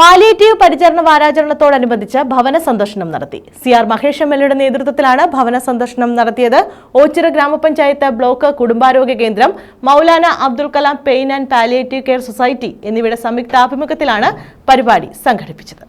Palliative പരിചരണ വാരാചരണത്തോടനുബന്ധിച്ച് ഭവന സന്ദർശനം നടത്തി. സി ആർ മഹേഷ് എം എൽയുടെ നേതൃത്വത്തിലാണ് ഭവന സന്ദർശനം നടത്തിയത്. ഓച്ചിറ ഗ്രാമപഞ്ചായത്ത് ബ്ലോക്ക് കുടുംബാരോഗ്യ കേന്ദ്രം Maulana Abdul Kalam pain and palliative care society എന്നിവയുടെ സംയുക്താഭിമുഖ്യത്തിലാണ് പരിപാടി സംഘടിപ്പിച്ചത്.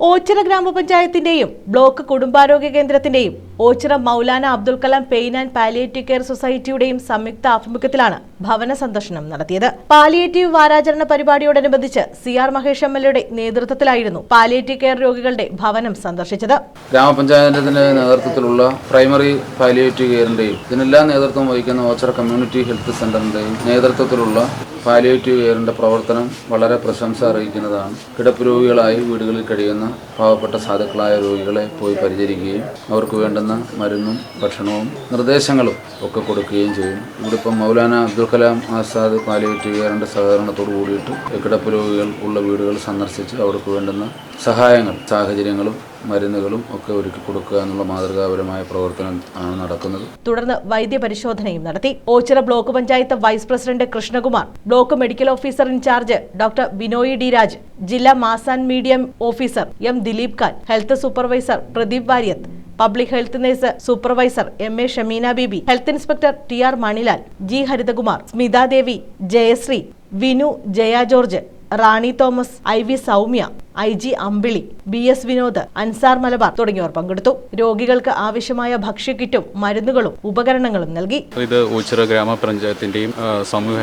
ഓച്ചിറ ഗ്രാമപഞ്ചായത്തിന്റെയും ബ്ലോക്ക് കുടുംബാരോഗ്യ കേന്ദ്രത്തിന്റെയും Ochira Maulana Abdul Kalam pain and palliative care സൊസൈറ്റിയുടെയും സംയുക്ത ആഭിമുഖ്യത്തിലാണ് ഭവന സന്ദർശനം നടത്തിയത്. പാലിയേറ്റീവ് വാരാചരണ പരിപാടിയോടനുബന്ധിച്ച് C R Mahesh M L എയുടെ നേതൃത്വത്തിലായിരുന്നു പാലിയേറ്റീവ് കെയർ രോഗികളുടെ ഭവനം സന്ദർശിച്ചത്. ഗ്രാമപഞ്ചായത്തിന്റെ നേതൃത്വത്തിലുള്ള പ്രൈമറി പാലിയേറ്റീവ് കെയറിന്റെയും ഇതിനെല്ലാം നേതൃത്വം വഹിക്കുന്ന ഓച്ചിറ കമ്മ്യൂണിറ്റി ഹെൽത്ത് സെന്ററിന്റെയും നേതൃത്വത്തിലുള്ള പാലിയേറ്റീവ് കെയറിന്റെ പ്രവർത്തനം വളരെ പ്രശംസ അറിയിക്കുന്നതാണ് കിടപ്പ് രോഗികളായി വീടുകളിൽ കഴിയുന്ന പാവപ്പെട്ട സാധുക്കളായ രോഗികളെ പോയി പരിചരിക്കുകയും അവർക്ക് വേണ്ടുന്ന മരുന്നും ഭക്ഷണവും നിർദ്ദേശങ്ങളും ഒക്കെ കൊടുക്കുകയും ചെയ്യും. ഇവിടെ ഇപ്പം മൗലാന അബ്ദുൽ കലാം ആസാദ് പാലിയേറ്റീവ് കെയറിന്റെ സഹകരണത്തോട് കൂടിയിട്ട് കിടപ്പ് രോഗികൾ ഉള്ള വീടുകൾ സന്ദർശിച്ച് അവർക്ക് വേണ്ടുന്ന സഹായങ്ങൾ സാഹചര്യങ്ങളും മരുന്നുകളും ഒക്കെ ഒരുക്കി കൊടുക്കുക എന്നുള്ള മാതൃകാപരമായ പ്രവർത്തനം ആണ് നടക്കുന്നത്. തുടർന്ന് വൈദ്യപരിശോധനയും നടത്തി. Ochira block panchayat vice president Krishnakumar block medical officer in charge doctor Binoy D Raj ജില്ലാ mass and media officer M Dileep Khan health supervisor Pradeep Variyath public health nurse supervisor M A Shameena Bibi health inspector T R Manilal G Harithakumar Smithadevi Jayasree Vinu Jaya George Rani Thomas I V Soumya I G Ambili B S Vinod Ansar Malabar തുടങ്ങിയവർ പങ്കെടുത്തു. രോഗികൾക്ക് ആവശ്യമായ ഭക്ഷ്യക്കിറ്റും മരുന്നുകളും ഉപകരണങ്ങളും നൽകി. ഇത് ഓച്ചിറ ഗ്രാമപഞ്ചായത്തിന്റെയും സമൂഹ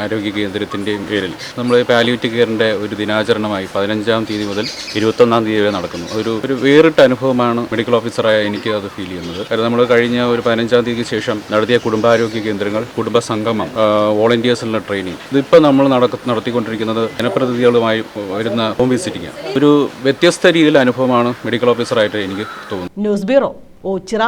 ആരോഗ്യ കേന്ദ്രത്തിന്റെയും പേരിൽ നമ്മൾ പാലിയേറ്റീവ് കെയറിന്റെ ഒരു ദിനാചരണമായി പതിനഞ്ചാം തീയതി മുതൽ ഇരുപത്തൊന്നാം തീയതി വരെ നടക്കുന്നു. ഒരു ഒരു വേറിട്ട അനുഭവമാണ് മെഡിക്കൽ ഓഫീസറായ എനിക്ക് അത് ഫീൽ ചെയ്യുന്നത്. കാരണം നമ്മൾ കഴിഞ്ഞ ഒരു പതിനഞ്ചാം തീയതിക്ക് ശേഷം നടത്തിയ കുടുംബാരോഗ്യ കേന്ദ്രങ്ങൾ കുടുംബ സംഗമം വോളണ്ടിയേഴ്സിനുള്ള ട്രെയിനിങ് ഇതിപ്പോൾ നമ്മൾ നടത്തിക്കൊണ്ടിരിക്കുന്നത് ജനപ്രതിനിധികളുമായി വരുന്ന ഹോം ഒരു വ്യത്യസ്ത രീതിയിലുള്ള അനുഭവമാണ് മെഡിക്കൽ ഓഫീസറായിട്ട് എനിക്ക് തോന്നുന്നു ന്യൂസ് ബ്യൂറോ ഓച്ചിറ.